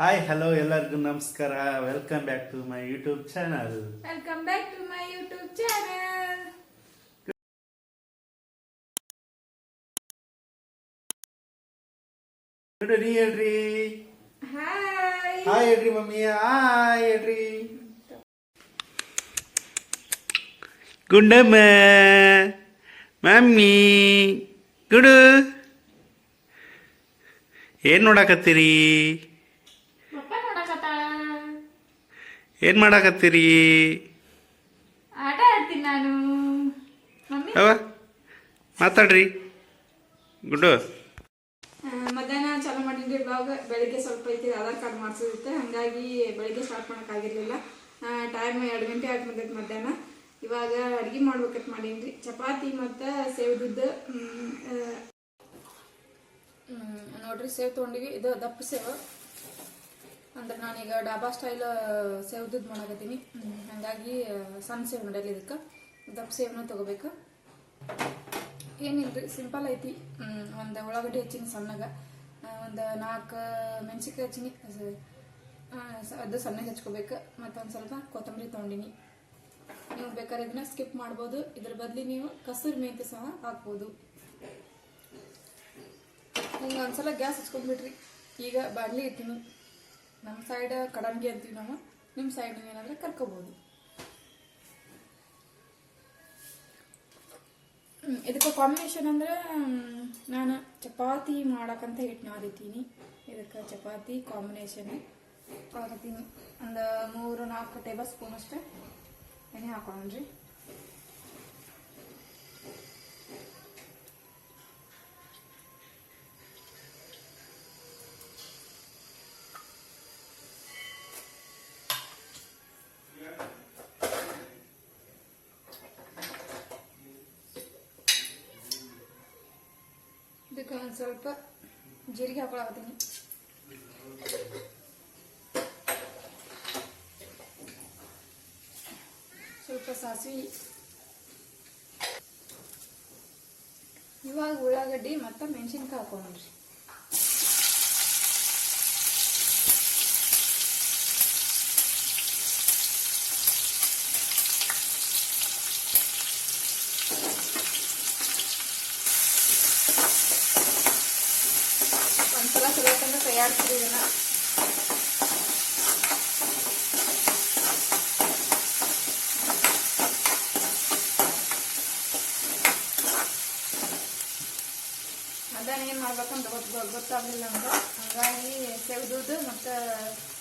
Hi hello ಎಲ್ಲರಿಗೂ ನಮಸ್ಕಾರ. Welcome back to my YouTube channel welcome back to my YouTube channel ಹೇಳ್ರಿ ಹೇಳ್ರಿ hi hi ಹೇಳ್ರಿ mummy hi ಹೇಳ್ರಿ ಗುಂಡಮ್ಮ ಮಮ್ಮಿ ಗುಡು ಏನ್ ನೋಡಕತ್ತೀರಿ ಪಪ್ಪ ನೋಡಕತ್ತಾಳ ಏನ್ ಮಾಡಾಕತ್ತೀರಿ? ಆಟ ಆಡ್ತೀನಿ ನಾನು. ಅವ ಮಾತಾಡ್ರಿ. ಗುಡ್ಡು. ಮಧ್ಯಾಹ್ನ ಚಾಲು ಮಾಡಿದ್ರಿ ಬ್ಲಾಗ್ ಬೆಳಿಗ್ಗೆ ಸ್ವಲ್ಪ ಐತಿ ಆಧಾರ್ ಕಾರ್ಡ್ ಮಾಡಿಸೋದಿತ್ತೆ ಹಾಗಾಗಿ ಬೆಳಿಗ್ಗೆ ಸ್ಟಾರ್ಟ್ ಮಾಡೋಕ್ಕಾಗಿರ್ಲಿಲ್ಲ ಟೈಮ್ ಎರಡು ಗಂಟೆ ಆಗಿ ಬಂದೈತೆ ಮಧ್ಯಾಹ್ನ. ಇವಾಗ ಅಡುಗೆ ಮಾಡ್ಬೇಕಂತ ಮಾಡೀನಿ ಚಪಾತಿ ಮತ್ತು ಸೇವ್ದುದ್ದು ನೋಡ್ರಿ ಸೇವ್ ತೊಗೊಂಡಿವಿ. ಇದು ದಪ್ಪ ಸೇವ್. ಅಂದ್ರೆ ನಾನೀಗ ಡಾಬಾ ಸ್ಟೈಲ್ ಸೇವ್ದದ್ದು ಮಾಡಕತ್ತೀನಿ. ಹಂಗಾಗಿ ಸಣ್ಣ ಸೇವ್ ನಡೆಯಲಿ ಇದಕ್ಕೆ. ದಪ್ಪ ಸೇವ್ನ ತಗೋಬೇಕು. ರೀ ಸಿಂಪಲ್ ಐತಿ. ಒಂದು ಉಳ್ಳಾಗಡ್ಡಿ ಹೆಚ್ಚಿನಿ ಸಣ್ಣಗ ಒಂದು ನಾಲ್ಕು ಮೆಣಸಿನ್ಕಾಯಿ ಹೆಚ್ಚಿನಿ. ಅದು ಸಣ್ಣಗೆ ಹಚ್ಕೋಬೇಕು. ಮತ್ತೊಂದು ಸ್ವಲ್ಪ ಕೊತ್ತಂಬರಿ ತೊಗೊಂಡಿನಿ. ನೀವು ಬೇಕಾದ್ರೆ ಇದನ್ನ ಸ್ಕಿಪ್ ಮಾಡ್ಬೋದು. ಇದ್ರ ಬದಲಿ ನೀವು ಕಸೂರಿ ಮೆಂತ್ಯ ಸಹ ಹಾಕ್ಬೋದು. ಹಿಂಗೆ ಒಂದ್ಸಲ ಗ್ಯಾಸ್ ಹಚ್ಕೊಂಡ್ಬಿಟ್ರಿ ಈಗ ಬಾಡ್ಲಿ ಇಟ್ಟಿನಿ ನಮ್ಮ ಸೈಡ್ ಕಡಂಗಿ ಅಂತೀವಿ ನಾವು. ನಿಮ್ಮ ಸೈಡ್ ಏನಾದ್ರೆ ಕರ್ಕೋಬಹುದು ಇದಕ್ಕೆ ಕಾಂಬಿನೇಷನ್ ಅಂದ್ರೆ ನಾನು ಚಪಾತಿ ಮಾಡಕ್ಕಂತ ಹಿಟ್ಟು ನಾದಿತೀನಿ ಇದಕ್ಕೆ ಚಪಾತಿ ಕಾಂಬಿನೇಷನ್ ಹಾಕತ್ತೀನಿ ಒಂದು ಮೂರು ನಾಲ್ಕು ಟೇಬಲ್ ಸ್ಪೂನ್ ಅಷ್ಟೇ. ಎಣ್ಣೆ ಹಾಕೊಂಡ್ರಿ ಒಂದು ಸ್ವಲ್ಪ ಜೀರಿಗೆ ಹಾಕೊಳಕತ್ತೀನಿ. ಸ್ವಲ್ಪ ಸಾಸಿವೆ. ಇವಾಗ ಉಳ್ಳಾಗಡ್ಡಿ ಮತ್ತು ಮೆಣಸಿನ್ಕಾಯಿ ಹಾಕೊಂಡ್ರಿ ಚಲೋತಂಗ ತಯಾರಿಸ್ರಿ ಇದನ್ನ. ಅದನ್ನ ಏನು ಮಾಡ್ಬೇಕಂತ ಗೊತ್ತ ಗೊತ್ತಾಗಲಿಲ್ಲ ನಮ್ಗೆ. ಹಂಗಾಗಿ ಸೇವ್ದುದು ಮತ್ತು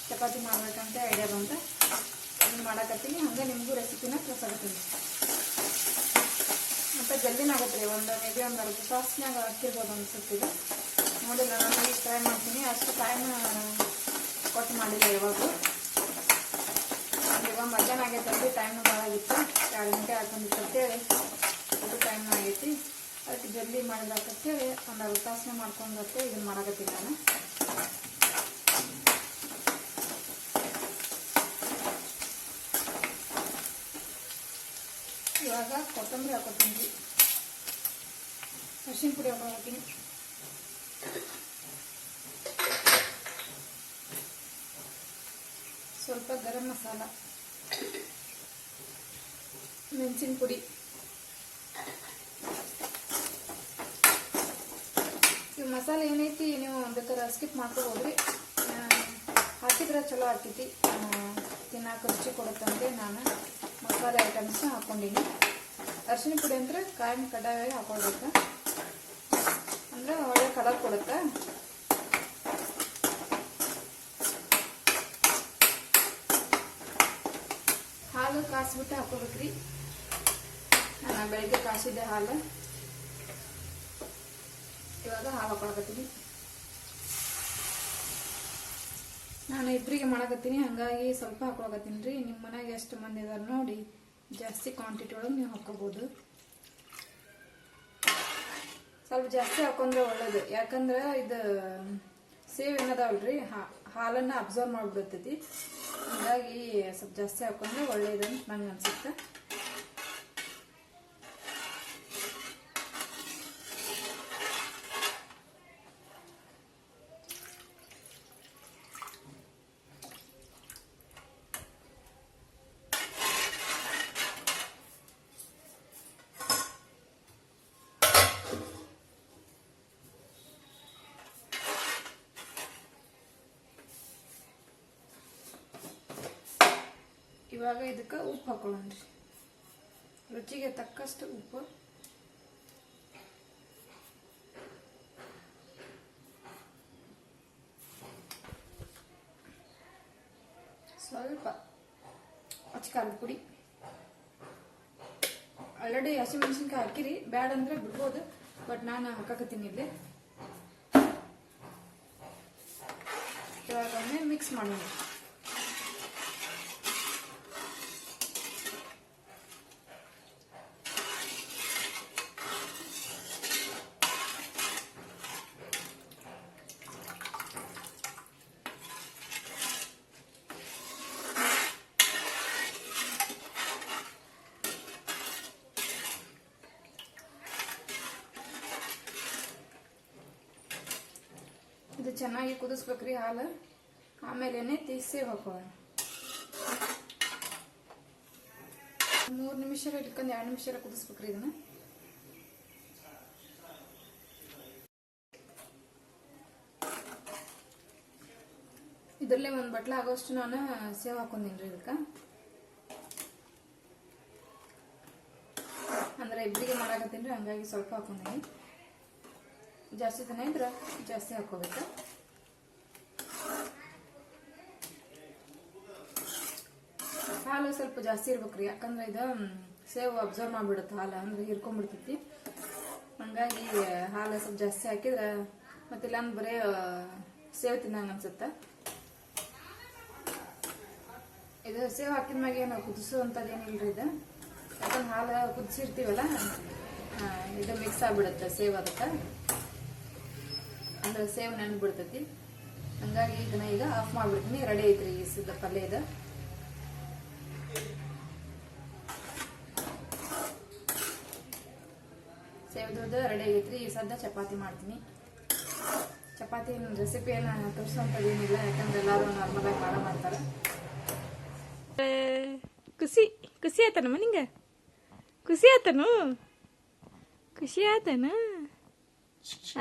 ಚಪಾತಿ ಮಾಡ್ಬೇಕಂತ ಐಡಿಯಾ ಬಂತ. ಅದನ್ನ ಮಾಡಕತ್ತೀನಿ. ಹಂಗೆ ನಿಮಗೂ ರೆಸಿಪಿನ ತೋರ್ಸಾಕತ್ತೀನಿ. ಮತ್ತು ಜಲ್ದಿನ ರೀ, ಒಂದು ಮೇಬಿ ಒಂದು ಅರ್ಧ ಹಾಕಿರ್ಬೋದು ಅನ್ಸುತ್ತೆ ನಾನು ಈಗ ಟ್ರೈ ಮಾಡ್ತೀನಿ. ಅಷ್ಟು ಟೈಮ್ ಕೊಟ್ಟು ಮಾಡಿಲ್ಲ ಇವಾಗ ಇವಾಗ ಮಧ್ಯಾಹ್ನ ಆಗೈತಲ್ರಿ ಟೈಮ್ ಭಾಳ ಆಗಿತ್ತು. ಎರಡು ಗಂಟೆ ಹಾಕೊಂಡಿತ್ತು ಅಂತೇಳಿ ಅದು ಟೈಮ್ ಆಗೈತಿ. ಅದಕ್ಕೆ ಜಲ್ದಿ ಮಾಡಿದಾಕಂತೇಳಿ ಒಂದು ಅರ್ಧ ಮಾಡ್ಕೊಂಡು ಮಾಡ್ಕೊಂಡತ್ತೆ ಇದನ್ನು ಮಾಡಕತ್ತೀನಿ ನಾನು. ಇವಾಗ ಕೊತ್ತಂಬರಿ ಹಾಕೋತೀನಿ. ಅರಿಶಿನ ಪುಡಿ ಹಾಕೊಳತ್ತೀನಿ ಸ್ವಲ್ಪ ಗರಂ ಮಸಾಲ, ಮೆಣಸಿನ ಪುಡಿ, ಈ ಮಸಾಲೆ ಏನೈತಿ ನೀವು ಬೇಕಾದ್ರೆ ಸ್ಕಿಪ್ ಮಾಡ್ಕೋಬೋದ್ರಿ. ಹಾಕಿದ್ರೆ ಚಲೋ ಆಗ್ತೈತಿ. ತಿನ್ನಕ್ಕೆ ರುಚಿ ಕೊಡುತ್ತಂದ್ರೆ ನಾನು ಮಸಾಲೆ ಐಟಮ್ಸ್ನ ಹಾಕ್ಕೊಂಡಿನಿ ಅರಿಶಿನ ಪುಡಿ ಅಂದರೆ ಕಾಯಿನ ಕಡ್ಡಾಯವಾಗಿ ಹಾಕೊಳ್ಬೇಕು. ಅಂದ್ರೆ ಒಳ್ಳೆ ಕಲರ್ ಕೊಡುತ್ತೆ? ಹಾಲು ಕಾಸ್ಬಿಟ್ಟು ಹಾಕೋಬೇಕ್ರಿ. ಬೆಳಿಗ್ಗೆ ಕಾಸಿದ್ದೆ ಹಾಲು. ಇವಾಗ ಹಾಲು ಹಾಕೊಳಕತ್ತೀನಿ. ನಾನು ಇಬ್ಬರಿಗೆ ಮಾಡಕತ್ತೀನಿ, ಹಾಗಾಗಿ ಸ್ವಲ್ಪ ಹಾಕೊಳಕತ್ತೀನಿ ರೀ ನಿಮ್ಮ ಮನೆಗೆ ಎಷ್ಟು ಮಂದಿ ಇದಾರೆ ನೋಡಿ, ಜಾಸ್ತಿ ಕ್ವಾಂಟಿಟಿ ಒಳಗೆ ನೀವು ಹಾಕೋಬೋದು. ಸ್ವಲ್ಪ ಜಾಸ್ತಿ ಹಾಕೊಂಡ್ರೆ ಒಳ್ಳೇದು. ಯಾಕಂದ್ರೆ ಇದು ಸೇವ್ ಏನದಾವಲ್ರಿ? ಹಾಲನ್ನು ಅಬ್ಸರ್ವ್ ಮಾಡಿಬಿಡ್ತೈತಿ. ಹಾಗಾಗಿ ಸ್ವಲ್ಪ ಜಾಸ್ತಿ ಹಾಕೊಂಡ್ರೆ ಒಳ್ಳೇದು ಅಂತ ನಂಗೆ ಅನ್ಸುತ್ತೆ. ಇವಾಗ ಇದಕ್ಕೆ ಉಪ್ಪು ಹಾಕೊಳ್ಳೋಣ್ರಿ. ರುಚಿಗೆ ತಕ್ಕಷ್ಟು ಉಪ್ಪು. ಸ್ವಲ್ಪ ಅಚ್ಕಾರದ ಪುಡಿ. ಆಲ್ರೆಡಿ ಹಸಿಮೆಣಸಿನ್ಕಾಯಿ ಹಾಕಿರಿ. ಬ್ಯಾಡ ಅಂದರೆ ಬಿಡ್ಬೋದು, ಬಟ್ ನಾನು ಹಾಕಕತ್ತೀನಿ ಇಲ್ಲಿ. ಇವಾಗ ಮಿಕ್ಸ್ ಮಾಡೋಣ. ಇದು ಚೆನ್ನಾಗಿ ಕುದಿಸ್ಬೇಕ್ರಿ ಹಾಲು. ಆಮೇಲೆ ಸೇವ್ ಹಾಕೋಣ ಮೂರು ನಿಮಿಷ ಇಟ್ಕೊಂಡು ಎರಡು ನಿಮಿಷ ಕುದಿಸ್ಬೇಕ್ರಿ ಇದನ್ನ. ಇದರಲ್ಲೇ ಒಂದು ಬಟ್ಲ ಆಗೋಷ್ಟು ನಾನು ಸೇವ್ ಹಾಕೊಂಡಿನ್ರಿ ಇದಕ್ಕೆ. ಅಂದ್ರೆ ಇಬ್ಬರಿಗೆ ಮಾಡಾಕತ್ತೀನಿ ಹಂಗಾಗಿ ಸ್ವಲ್ಪ ಹಾಕೊಂಡೀನಿ. ಜಾಸ್ತಿ ದಿನ ಇದ್ರೆ ಜಾಸ್ತಿ ಹಾಕೋಬೇಕು. ಹಾಲು ಸ್ವಲ್ಪ ಜಾಸ್ತಿ ಇರ್ಬೇಕ್ರಿ ಯಾಕಂದ್ರೆ ಇದು ಸೇವ್ ಅಬ್ಸರ್ವ್ ಮಾಡ್ಬಿಡುತ್ತೆ ಹಾಲು, ಅಂದ್ರೆ ಹಿರ್ಕೊಂಡ್ಬಿಡ್ತೈತಿ ಹಂಗಾಗಿ ಹಾಲು ಸ್ವಲ್ಪ ಜಾಸ್ತಿ ಹಾಕಿದ್ರೆ ಮತ್ತಿಲ್ಲ ಅಂದ್ರೆ ಬರೀ ಸೇವ್ ತಿನ್ನಂಗ ಅನ್ಸುತ್ತೆ. ಇದು ಸೇವ್ ಹಾಕಿದ ಮ್ಯಾಗೆ ನಾವು ಕುದಿಸುವಂಥದ್ದು ಏನಿಲ್ರಿ ಇದು. ಯಾಕಂದ್ರೆ ಹಾಲು ಕುದಿಸಿರ್ತೀವಲ್ಲ ಇದು ಮಿಕ್ಸ್ ಆಗ್ಬಿಡುತ್ತೆ ಸೇವ್ ಅದಕ್ಕೆ ಅಂದ್ರೆ ಸೇವ್ ನೆನ್ಗೆ ಬಿಡ್ತೈತಿ ಹಂಗಾಗಿ ಇದನ್ನ ಈಗ ಆಫ್ ಮಾಡ್ಬಿಡ್ತೀನಿ. ರೆಡಿ ಐತ್ರಿ ಈ ಸಿದ್ಧ ಪಲ್ಯ ಇದು ಸೇವ್ದು ರೆಡಿ ಆಗೈತ್ರಿ. ಈ ಸದ್ದ ಚಪಾತಿ ಮಾಡ್ತೀನಿ. ಚಪಾತಿ ರೆಸಿಪಿ ಏನು ಏನಿಲ್ಲ. ಯಾಕಂದ್ರೆ ಎಲ್ಲರೂ ನಾರ್ಮಲ್ ಆಗಿ ಮಾಡೋ ಮಾಡ್ತಾರೆ. ಖುಷಿ ಖುಷಿ ಆತನಮ್ಮ ನಿಂಗೆ? ಖುಷಿ ಆತನು? ಖುಷಿ ಆತನ?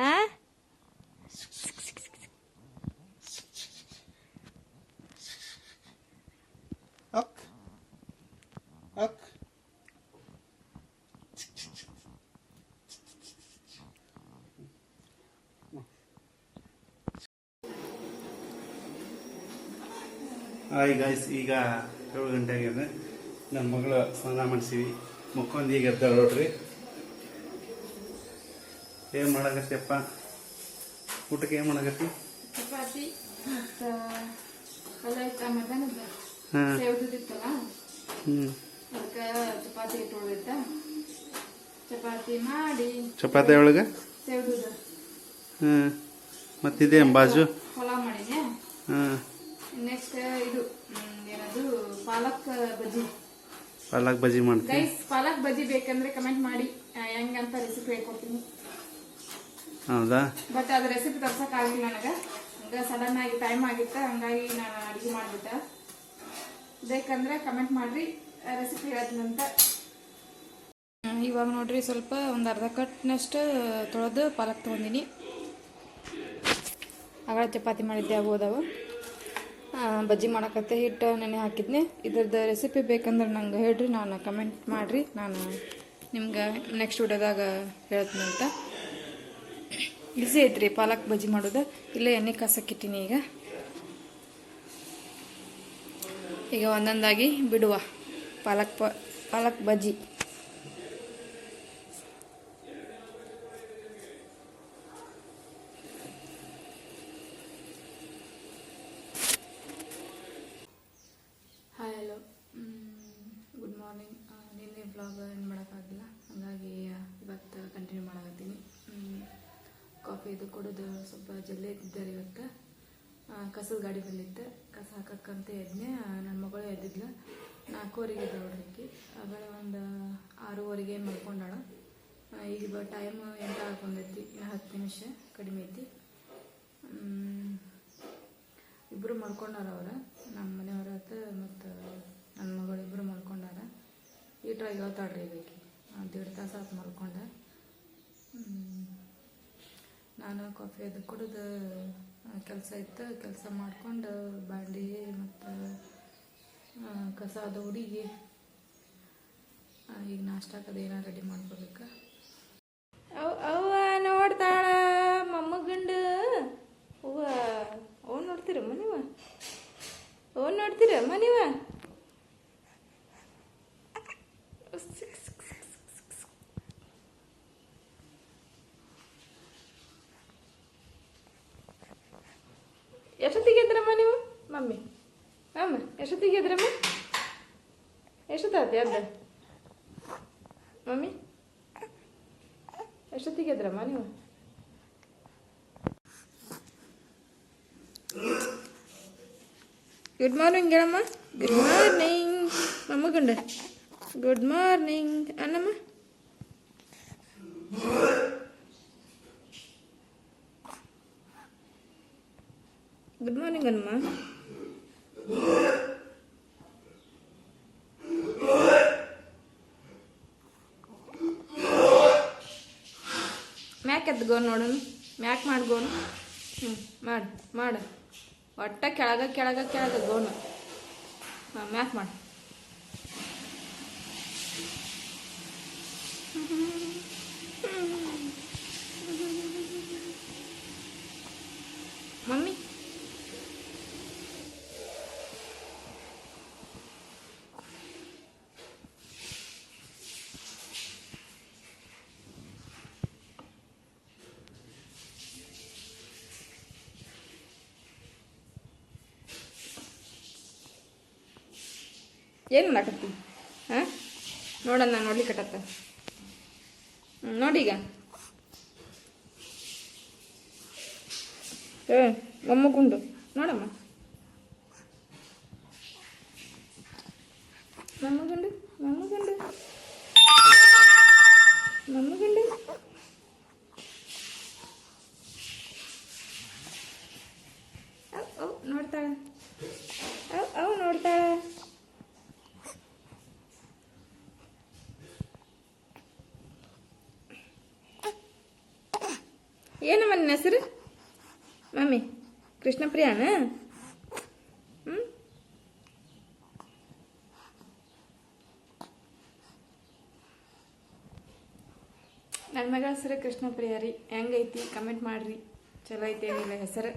ಆ? ಅಕ್ ಅಕ್ ಹಾಯ್ ಗಾಯ್ಸ್ ಈಗ ಏಳು ಗಂಟೆ ಆಗಿದೆ ನನ್ನ ಮಗಳು ಸ್ನಾನ ಮಾಡಿಸಿವಿ. ಮುಕ್ಕೊಂದು ಈಗ ಎದ್ದಾಳ ನೋಡ್ರಿ. ಏನು ಮಾಡಕತ್ತಿಯಪ್ಪ ಊಟಕ್ಕೆ ಏನು ಮಾಡಕತ್ತಿ? ಚಪಾತಿ ಮತ್ತು ಪಲ್ಯ ಇತ್ತ ಮಧ್ಯಾಹ್ನದ ಸೇವ್ದಿತ್ತಲ್ಲ ಹ್ಞೂ ಅದಕ್ಕೆ ಚಪಾತಿ ಇಟ್ಕೊಳ್ದಿತ್ತ ಚಪಾತಿ ಮಾಡಿ ಚಪಾತಿ ಒಳಗೆ? ಸೇವ್ದುದ ಹ್ಞೂ ಮತ್ತಿದೆ ಬಾಜು? ಪಲಾವ್ ಮಾಡಿದ್ದೆ ಹಾಂ. ನೆಕ್ಸ್ಟ್ ಇದು ಏನದು ಪಾಲಕ್ ಬಜ್ಜಿ. ಪಾಲಕ್ ಬಜ್ಜಿ ಮಾಡ್ತೀನಿ ಪಾಲಕ್ ಬಜ್ಜಿ ಬೇಕಂದ್ರೆ ಕಮೆಂಟ್ ಮಾಡಿ. ಹೆಂಗಂತ ರೆಸಿಪಿ ಹೇಳ್ಕೊಡ್ತೀನಿ. ಹೌದಾ? ಬಟ್ ಅದು ರೆಸಿಪಿ ತರ್ಸಕ್ ಆಗಿಲ್ಲ ನನಗೆ. ಹಂಗ ಸಡನ್ ಆಗಿ ಟೈಮ್ ಆಗಿತ್ತು, ಹಂಗಾಗಿ ನಾನು ಅಡಿಗೆ ಮಾಡ್ಬಿಟ್ಟೆ. ಬೇಕಂದ್ರೆ ಕಮೆಂಟ್ ಮಾಡ್ರಿ ರೆಸಿಪಿ ಹೇಳ್ತೀನಂತ. ಇವಾಗ ನೋಡ್ರಿ ಸ್ವಲ್ಪ ಒಂದು ಅರ್ಧ ಕಟ್ನಷ್ಟು ತೊಳೆದು ಪಾಲಕ್ ತೊಗೊಂಡಿನಿ. ಆಗಳ ಚಪಾತಿ ಮಾಡಿದ್ದೆ ಆಗೋದವ ಬಜ್ಜಿ ಮಾಡಕತ್ತೆ ಹಿಟ್ಟು ನೆನೆ ಹಾಕಿದ್ನಿ. ಇದ್ರದ್ದು ರೆಸಿಪಿ ಬೇಕಂದ್ರೆ ನಂಗೆ ಹೇಳ್ರಿ, ನಾನು ಕಮೆಂಟ್ ಮಾಡಿರಿ, ನಾನು ನಿಮ್ಗೆ ನೆಕ್ಸ್ಟ್ ವಿಡಿಯೋದಾಗ ಹೇಳ್ತೀನಿ ಅಂತ ಈಸಿ ಐತ್ರಿ ಪಾಲಕ್ ಬಜ್ಜಿ ಮಾಡೋದು. ಇಲ್ಲೇ ಎಣ್ಣೆ ಕಾಸಕ್ಕಿಟ್ಟಿನಿ ಈಗ. ಈಗ ಒಂದೊಂದಾಗಿ ಬಿಡುವ palak palak bajji hi hello good morning ನಿನ್ನೆ ಬ್ಲಾಗ್ ಏನು ಮಾಡೋಕ್ಕಾಗಿಲ್ಲ ಹಾಗಾಗಿ ಆ, ಇವತ್ತು ಕಂಟಿನ್ಯೂ ಮಾಡಕತ್ತೀನಿ ಕಾಫಿ ಇದು ಕೊಡೋದು ಸ್ವಲ್ಪ ಜಲ್ಲೆ ಇದ್ದಾರೆ ಇವತ್ತು. ಕಸದ ಗಾಡಿ ಬಂದಿತ್ತು. ಕಸ ಹಾಕಕ್ಕಂತ ಎದ್ನೆ ನನ್ನ ಮಗಳು ಎದ್ದಿದ್ಲು. ನಾಲ್ಕೂವರೆಗೆ ಎದ್ದವಳಿಗೆ ಆಮೇಲೆ ಒಂದು ಆರೂವರೆಗೆ ಆ, ಈಗ ಟೈಮ್ ಎಂಟು ಹಾಕೊಂಡೈತಿ ಇನ್ನು ಹತ್ತು ನಿಮಿಷ ಕಡಿಮೆ ಐತಿ. ಇಬ್ಬರು ಮಲ್ಕೊಂಡಾರ ಅವ್ರು. ನಮ್ಮ ಮನೆಯವ್ರ ಆತ ಮತ್ತು ನನ್ನ ಮಗಳು ಇಬ್ಬರು ಮಲ್ಕೊಂಡಾರ. ಈಟ್ರಾಗ ಹೇಳ್ತಾಳ್ರಿ ಇದಕ್ಕೆ ದೇಡ್ ತಾಸು ಆತು ಮಲ್ಕೊಂಡ ಹ್ಮ್. ನಾನು ಕಾಫಿ ಅದು ಕುಡಿದು ಕೆಲಸ ಇತ್ತು. ಕೆಲಸ ಮಾಡ್ಕೊಂಡು ಬಾಂಡಿ ಮತ್ತು ಕಸ ಅದು ಹುಡುಗಿ ಈಗ ನಾಷ್ಟಾಕದ ಏನೋ ರೆಡಿ ಮಾಡ್ಕೋಬೇಕು? ಅವ, ಅವ್ವ ನೋಡ್ತಾಳ ಮೊಮ್ಮಗಂಡು. ಅವ್ವ ಓ ನೋಡ್ತೀರಮ್ಮ ನೀವ ಅವ್ ನೋಡ್ತೀರಮ್ಮ ನೀವ ಎಷ್ಟೊತ್ತಿಗೆ ಎದ್ರಮ್ಮ ನೀವು? ಮಮ್ಮಿ. ಅಮ್ಮ, ಎಷ್ಟೊತ್ತಿಗೆ ಎದ್ರಮ್ಮ? ಎಷ್ಟೊತ್ತಾಯ್ತು ಎದ್ದ? ಮಮ್ಮಿ, ಎಷ್ಟೊತ್ತಿಗೆ ಎದ್ರಮ್ಮ ನೀವು? ಗುಡ್ ಮಾರ್ನಿಂಗ್ ಹೇಳಮ್ಮ. ಗುಡ್ ಮಾರ್ನಿಂಗ್ ಮಮ್ಮಗಂಡ ಗುಡ್. ಮಾರ್ನಿಂಗ್ ಅನ್ನಮ್ಮ ಗುಡ್ ಮಾರ್ನಿಂಗ್ ಅನ್ನಮ್ಮ ಮ್ಯಾಕ್ ಎದ್ಗೋನು ನೋಡೋಣ. ಮ್ಯಾಕ್ ಮಾಡ್ಗೋನು ಹ್ಞೂ ಮಾಡು ಮಾಡು. ಒಟ್ಟ ಕೆಳಗ ಕೆಳಗ ಕೆಳಗ ಗೋನು ಹಾಂ ಮ್ಯಾಕ್ ಮಾಡು ಮಮ್ಮಿ ಏನು ಮಾಡಾಕತ್ತಿ? ಹಾಂ? ನೋಡಣ್ಣ ನೋಡ್ಲಿಕ್ಕಟ್ಟತ್ತ ಹ್ಞೂ ನೋಡೀಗ ಏ ಮೊಮ್ಮಗುಂಡು ನೋಡಮ್ಮ. ಮೊಮ್ಮಗುಂಡು ಮೊಮ್ಮಗುಂಡು ಮೊಮ್ಮಗುಂಡು ಅವ್ ಅವ್ ನೋಡ್ತಾಳ ಅವ್ ಅವ್ ನೋಡ್ತಾಳ ಏನಮ್ಮ ನಿನ್ನ ಹೆಸರು? ಮಮ್ಮಿ. ಕೃಷ್ಣಪ್ರಿಯಾನ? ಹ್ಞೂ ನನ್ನ ಮಗಳ ಹೆಸರು ಕೃಷ್ಣಪ್ರಿಯ ರೀ. ಹೆಂಗೈತಿ? ಕಮೆಂಟ್ ಮಾಡ್ರಿ. ಚಲೋ ಐತಿ ಏನಿಲ್ಲ ಹೆಸರು?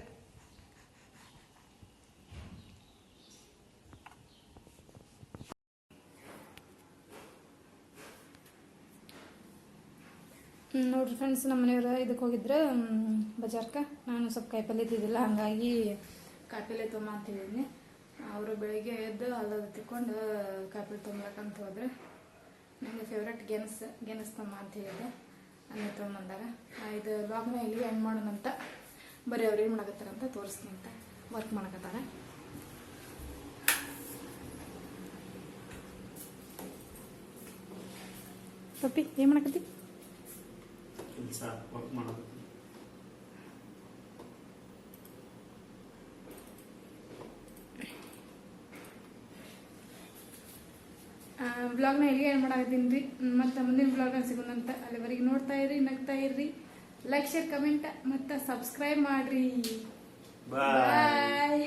ನೋಡ್ರಿ ಫ್ರೆಂಡ್ಸ್ ನಮ್ಮ ಮನೆಯವ್ರು ಇದಕ್ಕೆ ಹೋಗಿದ್ರೆ ಬಜಾರ್ಕ ನಾನು ಸ್ವಲ್ಪ ಕಾಯಿಪಲ್ಲೆ ತಿದ್ದಿಲ್ಲ ಹಂಗಾಗಿ ಕಾಯಿಪಲ್ಲೆ ತೊಗೊಂಬ ಅಂತ ಹೇಳಿದ್ನಿ. ಅವರು ಬೆಳಿಗ್ಗೆ ಎದ್ದು ಅಲ್ಲದ ತಿಕ್ಕೊಂಡು ಕಾಯಿಪಲ್ಲೆ ತೊಗೊಂಬರಕಂತ ಹೋದ್ರೆ. ನನಗೆ ಫೇವ್ರೆಟ್ ಗೆಣಸ್ ಗೆಣಸ್ ತೊಂಬ ಅಂತ ಹೇಳಿದೆ ಅನ್ನ ತೊಗೊಂಬಂದಾರ ಇದು ಲಾಗ್ನ ಇಲ್ಲಿ ಹೆಂಗ್ ಮಾಡೋಣಂತ ಬರೀ ಅವ್ರು ಏನು ಮಾಡಕತ್ತಾರಂತ ತೋರಿಸ್ತೀನಿ ಅಂತ ವರ್ಕ್ ಮಾಡಕತ್ತಾರ. ಪಪ್ಪಿ, ಏನು ಮಾಡಕತ್ತಿ? ಕೆಲಸ ವರ್ಕ್ ಬ್ಲಾಗ್ನ ಎಲ್ಲಿಗೆ ಏನು ಮಾಡಾಕತ್ತೀನಿ ರೀ? ಮತ್ತು ಮುಂದಿನ ಬ್ಲಾಗ್ನ ಸಿಗೋಣಂತ ಅಲ್ಲಿವರೆಗೆ ನೋಡ್ತಾ ಇರ್ರಿ ನಗ್ತಾ ಇರ್ರಿ ಲೈಕ್ ಶೇರ್ ಕಮೆಂಟ್ ಮತ್ತು ಸಬ್ಸ್ಕ್ರೈಬ್ ಮಾಡ್ರಿ. ಬಾಯ್